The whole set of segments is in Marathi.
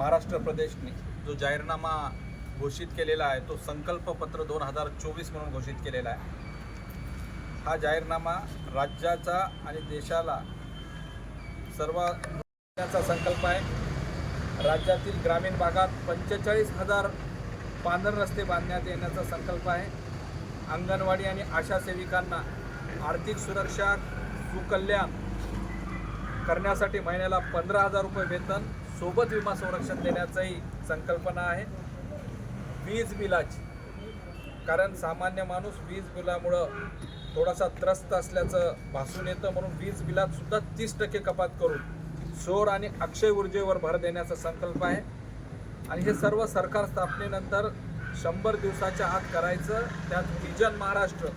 महाराष्ट्र प्रदेशने जो जाहीरनामा घोषित केलेला आहे तो संकल्पपत्र दोन हजार चोवीस म्हणून घोषित केलेला आहे. हा जाहीरनामा राज्याचा आणि देशाला सर्व संकल्प आहे. राज्यातील ग्रामीण भागात पंचेचाळीस हजार पांढर रस्ते बांधण्यात येण्याचा संकल्प आहे. अंगणवाडी आणि आशा सेविकांना आर्थिक सुरक्षा सुकल्याण करण्यासाठी महिन्याला पंधरा हजार रुपये वेतन सोबत विमा संरक्षण देण्याचाही संकल्पना आहे. वीज बिलाची. कारण सामान्य माणूस वीज बिलामुळं थोडासा त्रस्त असल्याचं भासून येतं. म्हणून वीज बिलात सुद्धा तीस टक्के कपात करून सौर आणि अक्षय ऊर्जेवर भर देण्याचा संकल्प आहे. आणि हे सर्व सरकार स्थापनेनंतर शंभर दिवसाच्या आत करायचं. त्यात विजन महाराष्ट्र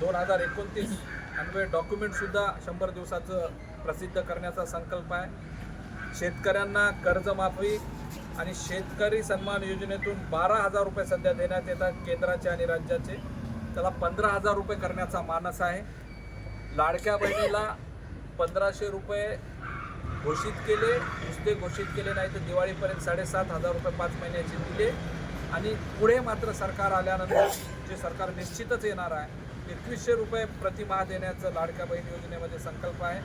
दोन हजार एकोणतीस अन्वय डॉक्युमेंटसुद्धा शंभर दिवसाचं प्रसिद्ध करण्याचा संकल्प आहे. शेतकऱ्यांना कर्जमाफी आणि शेतकरी सन्मान योजनेतून बारा हजार रुपये सध्या देण्यात येतात केंद्राचे आणि राज्याचे. त्याला पंधरा हजार रुपये करण्याचा मानस आहे. लाडक्या बहिणीला पंधराशे रुपये घोषित केले नुसते घोषित केले नाही तर दिवाळीपर्यंत साडेसात हजार रुपये पाच महिन्याचे दिले. आणि पुढे मात्र सरकार आल्यानंतर जे सरकार निश्चितच येणार आहे एकवीसशे रुपये प्रतिमाह देण्याचं लाडक्या बहीण योजनेमध्ये संकल्प आहे.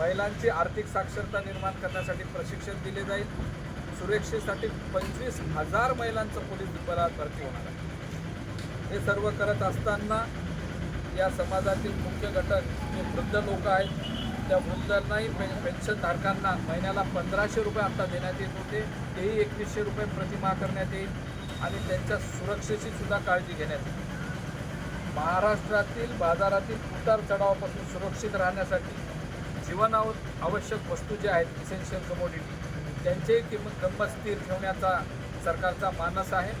महिलांची आर्थिक साक्षरता निर्माण करण्यासाठी प्रशिक्षण दिले जाईल. सुरक्षेसाठी पंचवीस हजार महिलांचं पोलीस दलात भरती होणार आहे. हे सर्व करत असताना या समाजातील मुख्य घटक जे वृद्ध लोक आहेत त्या वृद्धांनाही पे पेन्शनधारकांना महिन्याला पंधराशे रुपये आता देण्यात येत होते. तेही एकवीसशे रुपये प्रतिमा करण्यात येईल आणि त्यांच्या सुरक्षेची सुद्धा काळजी घेण्यात येईल. महाराष्ट्रातील बाजारातील उतार चढावापासून सुरक्षित राहण्यासाठी जीवनावर आवश्यक वस्तू ज्या आहेत इसेन्शियल कमोडिटी त्यांचेही किंमत किंमत स्थिर ठेवण्याचा सरकारचा मानस आहे.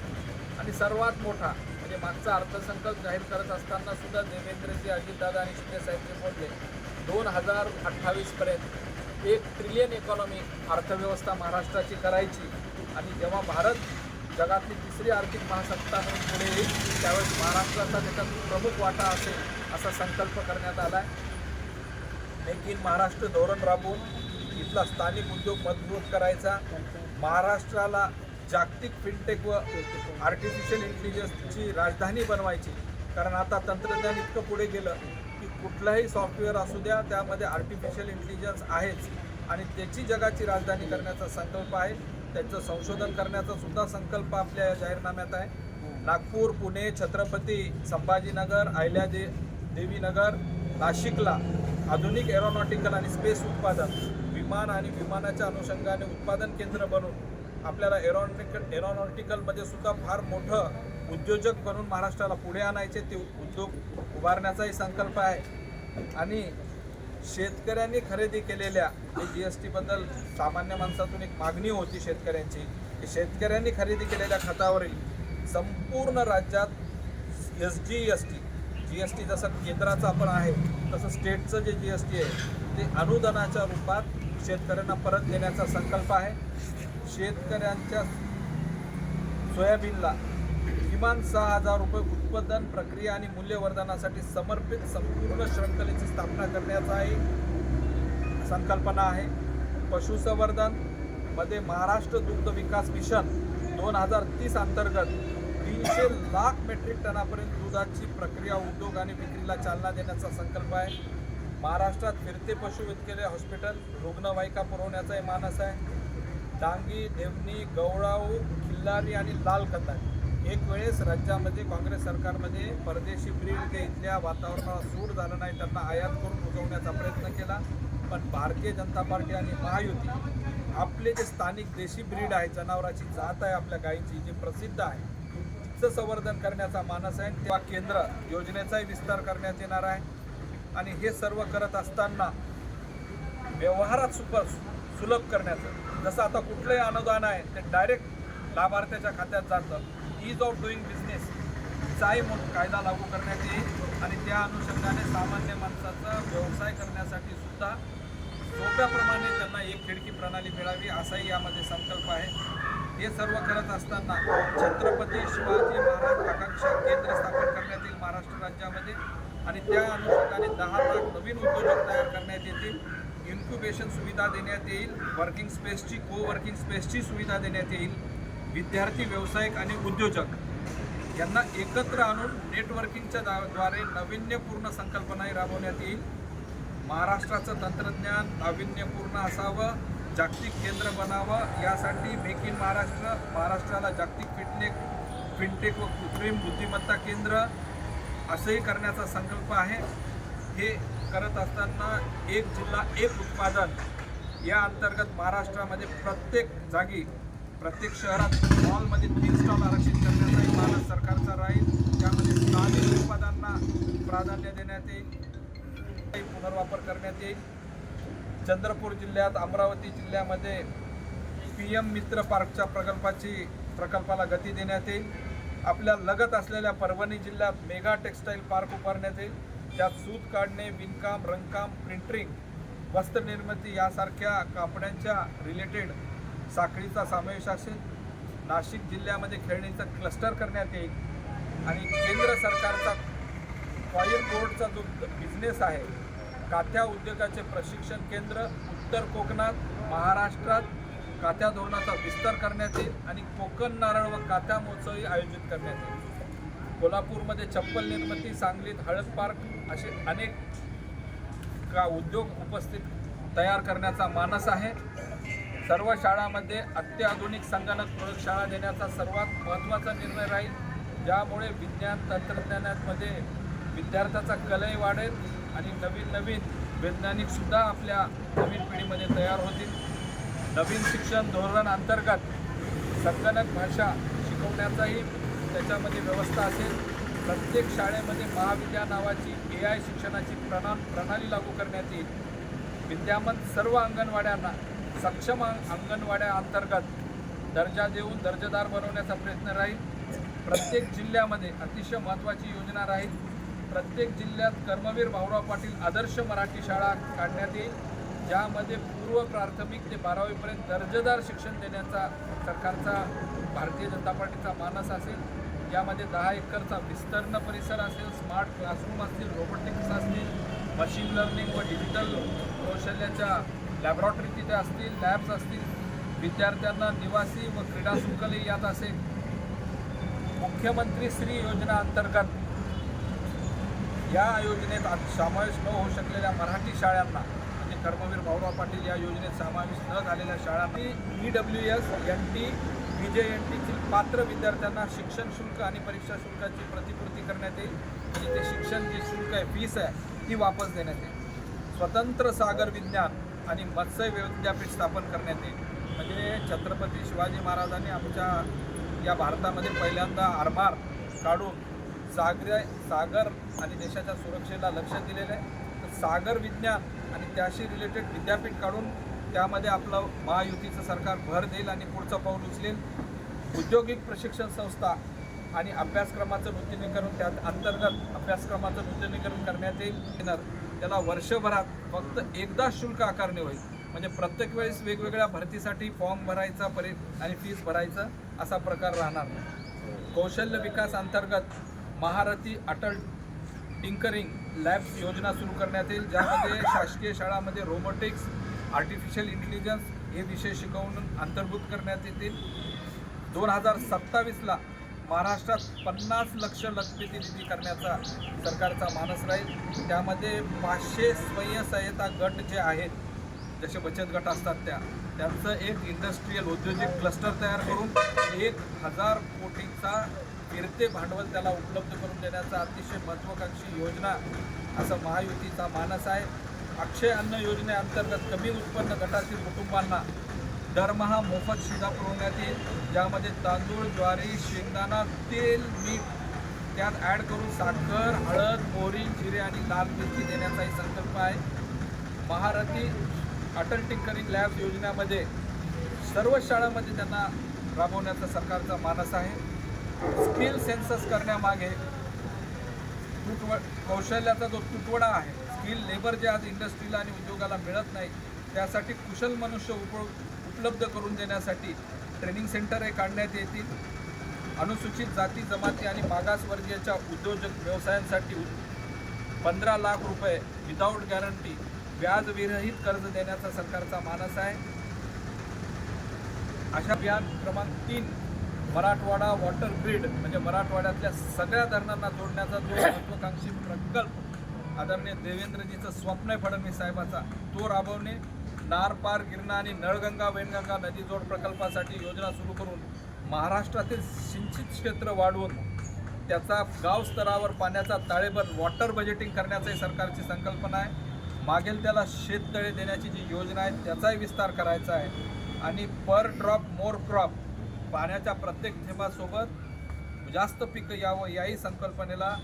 आणि सर्वात मोठा म्हणजे मागचा अर्थसंकल्प जाहीर करत असताना सुद्धा देवेंद्रजी अजितदादा आणि शिंदेसाहेबजी बोलले दोन हजार अठ्ठावीसपर्यंत एक ट्रिलियन इकॉनॉमी अर्थव्यवस्था महाराष्ट्राची करायची. आणि जेव्हा भारत जगातली तिसरी आर्थिक महासत्ता म्हणून पुढे येईल त्यावेळेस महाराष्ट्राचा त्याच्यात प्रमुख वाटा असेल असा संकल्प करण्यात आला आहे मेक इन महाराष्ट्र धोरण राबवून इथला स्थानिक उद्योग मजबूत करायचा. महाराष्ट्राला जागतिक फिनटेक व आर्टिफिशियल इंटेलिजन्सची राजधानी बनवायची. कारण आता तंत्रज्ञान इतकं पुढे गेलं की कुठलंही सॉफ्टवेअर असू द्या त्यामध्ये आर्टिफिशियल इंटेलिजन्स आहेच. आणि त्याची जगाची राजधानी करण्याचा संकल्प आहे. त्याचं संशोधन करण्याचा सुद्धा संकल्प आपल्या या जाहीरनाम्यात आहे. नागपूर पुणे छत्रपती संभाजीनगर अहिल्यादे देवीनगर नाशिकला आधुनिक एरोनॉटिकल आणि स्पेस उत्पादन विमान आणि विमानाच्या अनुषंगाने उत्पादन केंद्र बनून आपल्याला एरोनॉटिकल एरोनॉटिकलमध्ये सुद्धा फार मोठं उद्योजक बनून महाराष्ट्राला पुढे आणायचे ते उद्योग उभारण्याचाही संकल्प आहे. आणि शेतकऱ्यांनी खरेदी केलेल्या जी एस टीबद्दल सामान्य माणसातून एक मागणी होती शेतकऱ्यांची की शेतकऱ्यांनी खरेदी केलेल्या खतावरील संपूर्ण राज्यात S G S T G S T जसं केंद्राचं आपण आहे तसं स्टेटचं जे जी एस टी आहे ते अनुदानाच्या रूपात शेतकऱ्यांना परत देण्याचा संकल्प आहे. शेतकऱ्यांच्या सोयाबीनला किमान सहा हजार रुपये उत्पादन प्रक्रिया आणि मूल्यवर्धनासाठी समर्पित संपूर्ण श्रृंखलेची स्थापना करण्याचाही संकल्पना आहे. पशुसंवर्धनमध्ये महाराष्ट्र दुग्ध विकास मिशन दोन हजार तीस अंतर्गत तीनशे लाख मेट्रिक टनापर्यंत दुधाची प्रक्रिया उद्योग आणि विक्रीला चालना देण्याचा संकल्प आहे. महाराष्ट्रात फिरते पशुवैद्यकीय हॉस्पिटल रुग्णवाहिका पुरवण्याचाही मानस आहे. डांगी देवणी गवळाऊ खिल्लारी आणि लाल कतार एक वेळेस राज्यामध्ये काँग्रेस सरकारमध्ये परदेशी ब्रीड ते इथल्या वातावरणाला सूट झालं नाही त्यांना आयात करून उगवण्याचा प्रयत्न केला. पण भारतीय जनता पार्टी आणि महायुती आपले जे स्थानिक देशी ब्रीड आहे जनावराची जात आहे आपल्या गायीची जी प्रसिद्ध आहे तिचं संवर्धन करण्याचा मानस आहे. तेव्हा केंद्र योजनेचाही विस्तार करण्यात येणार आहे. आणि हे सर्व करत असताना व्यवहारात सुपर सुलभ करण्याचं जसं आता कुठलंही अनुदान आहे ते डायरेक्ट लाभार्थ्याच्या खात्यात जातं. ईज ऑफ डुईंग बिझनेस चाही म्हणून कायदा लागू करण्यात येईल. आणि त्या अनुषंगाने सामान्य माणसाचा व्यवसाय करण्यासाठी सुद्धा सोप्याप्रमाणे त्यांना एक खिडकी प्रणाली मिळावी असाही यामध्ये संकल्प आहे. हे सर्व करत असताना छत्रपती शिवाजी महाराज आकांक्षा केंद्र स्थापन करण्यात येईल महाराष्ट्र राज्यामध्ये आणि त्या अनुषंगाने दहा लाख नवीन उद्योजक तयार करण्यात येतील. इन्क्युबेशन सुविधा देण्यात येईल. वर्किंग स्पेसची को वर्किंग स्पेसची सुविधा देण्यात येईल. विद्यार्थी व्यावसायिक आणि उद्योजक यांना एकत्र आणून नेटवर्किंगच्या द्वारे नाविन्यपूर्ण संकल्पनाही राबवण्यात येईल. महाराष्ट्राचं तंत्रज्ञान नाविन्यपूर्ण असावं. जागतिक केंद्र बनावं यासाठी मेक इन महाराष्ट्र महाराष्ट्राला जागतिक फिटनेक फिनटेक व कृत्रिम बुद्धिमत्ता केंद्र असंही करण्याचा संकल्प आहे. हे करत असताना एक जिल्हा एक उत्पादन या अंतर्गत महाराष्ट्रामध्ये प्रत्येक जागी प्रत्येक शहरात मॉलमध्ये तीन स्टॉल आरक्षित करण्याचाही भारत सरकारचा राहील. त्यामध्ये स्थानिक उत्पादनांना प्राधान्य देण्यात येईल. काही पुनर्वापर करण्यात येईल. चंद्रपूर जिल्ह्यात अमरावती जिल्ह्यामध्ये पी एम मित्र पार्कच्या प्रकल्पाची प्रकल्पाला गती देण्यात येईल. आपल्या लगत असलेल्या परभणी जिल्ह्यात मेगा टेक्स्टाईल पार्क उभारण्यात येईल. त्यात सूत काढणे विणकाम रंगकाम प्रिंटिंग वस्त्रनिर्मिती यासारख्या कापड्यांच्या रिलेटेड साखळीचा समावेश असेल. नाशिक जिल्ह्यामध्ये खेळणीचं क्लस्टर करण्यात येईल. आणि केंद्र सरकारचा कॉईल बोर्डचा जो बिझनेस आहे काथ्या उद्योगाचे प्रशिक्षण केंद्र उत्तर कोकणात महाराष्ट्रात काथ्या धोरणाचा विस्तार करण्यात येईल आणि कोकण नारळ व काथ्या महोत्सवही आयोजित करण्यात येईल. कोल्हापूरमध्ये चप्पल निर्मिती सांगलीत हळद पार्क असे अनेक का उद्योग उपस्थित तयार करण्याचा मानस आहे. सर्व शाळांमध्ये अत्याधुनिक संगणक प्रयोगशाळा देण्याचा सर्वात महत्त्वाचा निर्णय राहील. ज्यामुळे विज्ञान तंत्रज्ञानामध्ये विद्यार्थ्याचा कलही वाढेल आणि नवीन नवीन वैज्ञानिकसुद्धा आपल्या नवीन पिढीमध्ये तयार होतील. नवीन शिक्षण धोरण अंतर्गत संगणक भाषा शिकवण्याचाही त्याच्यामध्ये व्यवस्था असेल. प्रत्येक शाळेमध्ये महाविद्या नावाची ए आय शिक्षणाची प्रणा प्रणाली लागू करण्यात येईल. विद्यमान सर्व अंगणवाड्यांना सक्षम अंगणवाड्या अंतर्गत दर्जा देऊन दर्जेदार बनवण्याचा प्रयत्न राहील. प्रत्येक जिल्ह्यामध्ये अतिशय महत्त्वाची योजना राहील. प्रत्येक जिल्ह्यात कर्मवीर भाऊराव पाटील आदर्श मराठी शाळा काढण्यात येईल ज्यामध्ये पूर्व प्राथमिक ते बारावीपर्यंत दर्जेदार शिक्षण देण्याचा सरकारचा भारतीय जनता पार्टीचा मानस असेल. यामध्ये दहा एकरचा विस्तीर्ण परिसर असेल स्मार्ट क्लासरूम असतील रोबोटिक्स असतील मशीन लर्निंग व डिजिटल कौशल्याच्या लॅबॉरेटरी तिथे असतील लॅब्स असतील. विद्यार्थ्यांना निवासी व क्रीडा शुल्कही यात असेल. मुख्यमंत्री श्री योजना अंतर्गत या योजनेत आज समावेश न होऊ शकलेल्या मराठी शाळांना म्हणजे कर्मवीर भाऊराव पाटील या योजनेत समावेश न झालेल्या शाळांना E W S N T B J N टीतील पात्र विद्यार्थ्यांना शिक्षण शुल्क आणि परीक्षा शुल्काची प्रतिपूर्ती करण्यात येईल. म्हणजे ते शिक्षण जे शुल्क आहे फीस आहे ती वापस देण्यात येईल. स्वतंत्र सागर विज्ञान आणि मत्स्य विद्यापीठ स्थापन करण्यात येईल. म्हणजे छत्रपती शिवाजी महाराजांनी आमच्या या भारतामध्ये पहिल्यांदा आरमार काढून सागर सागर आणि देशाच्या सुरक्षेला लक्ष दिलेलं आहे. तर सागर विज्ञान आणि त्याशी रिलेटेड विद्यापीठ काढून त्यामध्ये आपलं महायुतीचं सरकार भर देईल आणि पुढचं पाऊल उचलेल. औद्योगिक प्रशिक्षण संस्था आणि अभ्यासक्रमाचं नूतनीकरण त्यात अंतर्गत अभ्यासक्रमाचं नूतनीकरण करण्यात येईल. त्याला वर्षभरात फक्त एकदा शुल्क आकारणे होईल. म्हणजे प्रत्येक वेळेस वेगवेगळ्या भरतीसाठी फॉर्म भरायचा परि आणि फीस भरायचं असा प्रकार राहणार नाही. कौशल्य विकास अंतर्गत महारथी अटल टिंकरिंग लॅब्स योजना सुरू करण्यात येईल ज्यामध्ये शासकीय शाळामध्ये रोबोटिक्स आर्टिफिशियल इंटेलिजन्स हे विषय शिकवून अंतर्भूत करण्यात येतील. दोन हजार सत्तावीसला महाराष्ट्रात पन्नास लक्ष लखपती निधी करण्याचा सरकारचा मानस राहील. त्यामध्ये पाचशे स्वयंसहायता गट जे आहेत जसे बचत गट असतात त्या त्यांचं एक इंडस्ट्रीयल औद्योगिक क्लस्टर तयार करून एक हजार कोटीचा फिरते भांडवल त्याला उपलब्ध करून देण्याचा अतिशय महत्त्वाकांक्षी योजना असं महायुतीचा मानस आहे. अक्षय अन्न योजनेअंतर्गत कमी उत्पन्न गटातील कुटुंबांना दरमहा मोफत शिधा पुरवण्यात येईल. ज्यामध्ये तांदूळ ज्वारी शेंगदाणा तेल मीठ त्यात ॲड करून साखर हळद मोहरी जिरे आणि लाल मिरची देण्याचाही संकल्प आहे. महारथी अटल टिंकरिंग लॅब योजनेमध्ये सर्व शाळांमध्ये त्यांना राबवण्याचा सरकारचा मानस आहे. स्किल सेन्सस करण्यामागे तुटव कौशल्याचा जो तुटवडा आहे स्किल लेबर जे आज इंडस्ट्रीला आणि उद्योगाला मिळत नाही त्यासाठी कुशल मनुष्य उप उपलब्ध करून देण्यासाठी ट्रेनिंग सेंटर हे काढण्यात येतील. अनुसूचित जाती जमाती आणि मागासवर्गीयच्या उद्योजक व्यवसायांसाठी पंधरा लाख रुपये विदाऊट गॅरंटी व्याजविरहित कर्ज देण्याचा सरकारचा मानस आहे. अशा अभियान क्रमांक तीन मराठवाडा वॉटर ग्रीड म्हणजे मराठवाड्यातल्या सगळ्या धरणांना जोडण्याचा जो महत्वाकांक्षी प्रकल्प आदरणीय देवेंद्रजीचं स्वप्न आहे फडणवीस साहेबाचा तो राबवणे नारपार गिरणा आणि नळगंगा वैनगंगा नदी जोड प्रकल्पासाठी योजना सुरू करून महाराष्ट्रातील सिंचित क्षेत्र वाढवून त्याचा गाव स्तरावर पाण्याचा ताळेबंद वॉटर बजेटिंग करण्याचाही सरकारची संकल्पना आहे. मागेल त्याला शेततळे देण्याची जी योजना आहे त्याचाही विस्तार करायचा आहे. आणि पर ड्रॉप मोर क्रॉप पाण्याच्या प्रत्येक थेंबासोबत जास्त पिकं यावं याही संकल्पनेला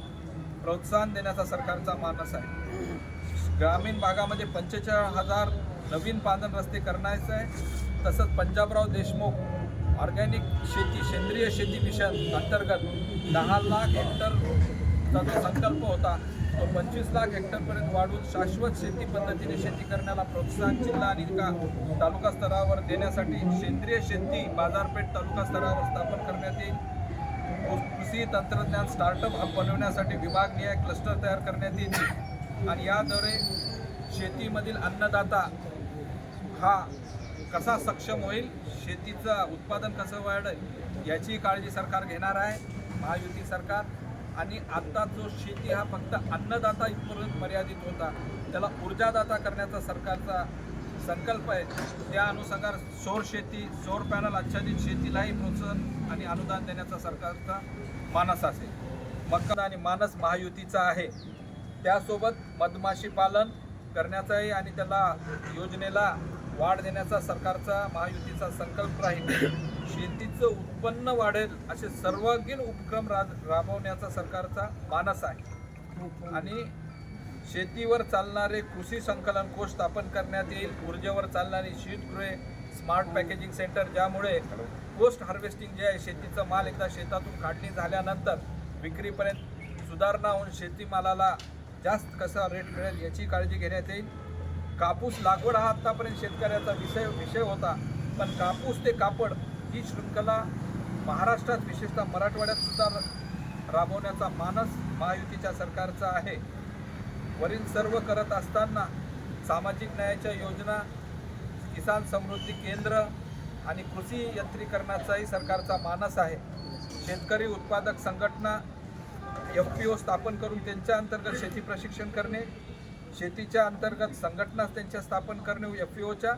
प्रोत्साहन देण्याचा सरकारचा मानस आहे. ग्रामीण भागामध्ये पंचेचाळीस हजार नवीन पांधन रस्ते करण्याचं आहे. तसंच पंजाबराव देशमुख ऑर्गॅनिक शेती सेंद्रिय शेती मिशन अंतर्गत दहा लाख हेक्टरचा जो संकल्प होता पंचवीस लाख हेक्टरपर्यंत वाढवून शाश्वत शेती पद्धतीने शेती करण्याला प्रोत्साहन जिल्हा आणि का तालुका स्तरावर देण्यासाठी सेंद्रिय शेती बाजारपेठ तालुका स्तरावर स्थापन करण्यात येईल. कृषी तंत्रज्ञान स्टार्टअप हब बनवण्यासाठी विभागनिहाय क्लस्टर तयार करण्यात येतील. आणि याद्वारे शेतीमधील अन्नदाता हा कसा सक्षम होईल शेतीचं उत्पादन कसं वाढेल याची काळजी सरकार घेणार आहे. महायुती सरकार आणि आता जो शेती हा फक्त अन्नदाता इथपर्यंत मर्यादित होता त्याला ऊर्जादाता करण्याचा सरकारचा संकल्प आहे. त्या अनुषंगाने सौर शेती सौर पॅनल आच्छादित शेतीलाही प्रोत्साहन आणि अनुदान देण्याचा सरकारचा मानस असेल. मक्का आणि मानस महायुतीचा आहे. त्यासोबत मधमाशी पालन करण्याचाही आणि त्याला योजनेला वाढ देण्याचा सरकारचा महायुतीचा संकल्प राहील. शेतीचं उत्पन्न वाढेल असे सर्वांगीण उपक्रम राज राबवण्याचा सरकारचा मानस आहे. आणि शेतीवर चालणारे कृषी संकलन कोष स्थापन करण्यात येईल. ऊर्जेवर चालणारी शीतगृहे स्मार्ट पॅकेजिंग सेंटर ज्यामुळे पोस्ट हार्वेस्टिंग जे आहे शेतीचा माल एकदा शेतातून काढणी झाल्यानंतर विक्रीपर्यंत सुधारणा होऊन शेतीमालाला जास्त कसा रेट मिळेल याची काळजी घेण्यात येईल. कापूस लागवड हा आत्तापर्यंत शेतकऱ्याचा विषय विषय होता. पण कापूस ते कापड ही शृंखला महाराष्ट्रात विशेषतः मराठवाड्यात सुद्धा राबवण्याचा मानस महायुतीच्या सरकारचा आहे. वरील सर्व करत असताना सामाजिक न्यायाच्या योजना किसान समृद्धी केंद्र आणि कृषी यंत्रीकरणाचाही सरकारचा मानस आहे. शेतकरी उत्पादक संघटना एफ पी ओ स्थापन करून त्यांच्या अंतर्गत शेती प्रशिक्षण करणे शेतीच्या अंतर्गत संघटना त्यांच्या स्थापन करणे एफ पी ओच्या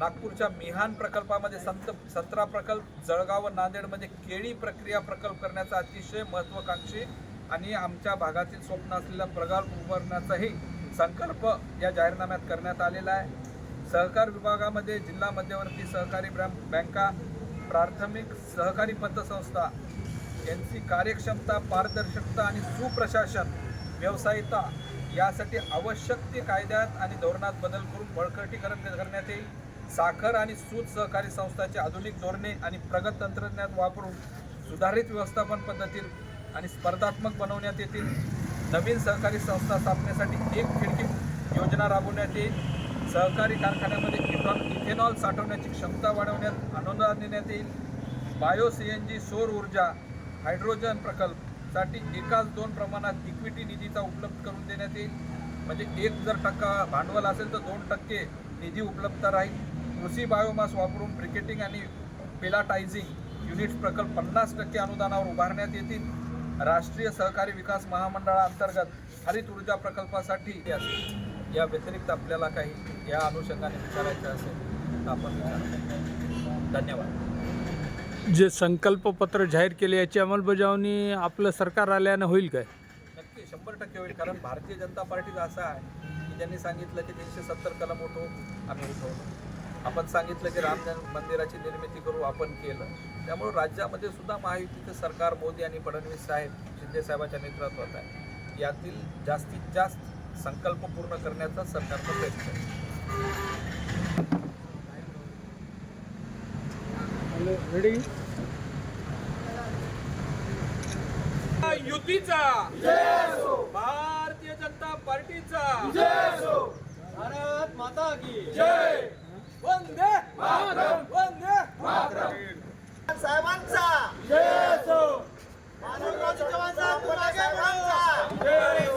नागपूरच्या मिहान प्रकल्पामध्ये संत सतरा प्रकल्प जळगाव व नांदेडमध्ये केळी प्रक्रिया प्रकल्प करण्याचा अतिशय महत्त्वाकांक्षी आणि आमच्या भागातील स्वप्न असलेला प्रकल्प उभारण्याचाही संकल्प या जाहीरनाम्यात करण्यात आलेला आहे. सहकार विभागामध्ये जिल्हा मध्यवर्ती सहकारी बँका प्राथमिक सहकारी पतसंस्था यांची कार्यक्षमता पारदर्शकता आणि सुप्रशासन व्यवसायिता यासाठी आवश्यक ते कायद्यात आणि धोरणात बदल करून बळकटीकरण करण्यात येईल. साखर आणि सूत सहकारी संस्थाचे आधुनिक धोरणे आणि प्रगत तंत्रज्ञान वापरून सुधारित व्यवस्थापन पद्धतीत आणि स्पर्धात्मक बनवण्यात येतील. नवीन सहकारी संस्था स्थापनेसाठी एक खिडकी योजना राबवण्यात येईल. सहकारी कारखान्यामध्ये इथॉन इथेनॉल साठवण्याची क्षमता वाढवण्यात अनुदान देण्यात येईल. बायो सी एन जी सौर ऊर्जा हायड्रोजन प्रकल्पसाठी एकाच दोन प्रमाणात इक्विटी निधीचा उपलब्ध करून देण्यात येईल. म्हणजे एक जर टक्का भांडवल असेल तर दोन टक्के निधी उपलब्ध राहील. कृषी बायोमास वापरून ब्रिकेटिंग आणि पेलाटायझिंग युनिट्स प्रकल्प पन्नास टक्के अनुदानावर उभारण्यात येतील. राष्ट्रीय सहकारी विकास महामंडळाअंतर्गत हरित ऊर्जा प्रकल्पासाठी असेल या व्यतिरिक्त आपल्याला काही या अनुषंगाने विचारायचं असेल तर आपण विचारा धन्यवाद. जे संकल्पपत्र जाहीर केले याची अंमलबजावणी आपलं सरकार आल्यानं होईल काय? नक्की शंभर टक्के होईल. कारण भारतीय जनता पार्टीचं असं आहे की ज्यांनी सांगितलं की तीनशे सत्तर कलम उठवू आम्ही उठवलं आपण सांगितलं की राम जन्म मंदिराची निर्मिती करू आपण केलं. त्यामुळं राज्यामध्ये सुद्धा महायुतीचं सरकार मोदी आणि फडणवीस साहेब शिंदे साहेबाच्या नेतृत्वात आहे. यातील जास्तीत जास्त संकल्प पूर्ण करण्याचा सरकारचा प्रयत्न आहे. रेडी युतीचा. भारतीय जनता पार्टीचा. भारत माता की जय. वंदे मातरम वंदे मातरम. साहेबांचा. जय असो मानवराव चव्हाण साहेब जय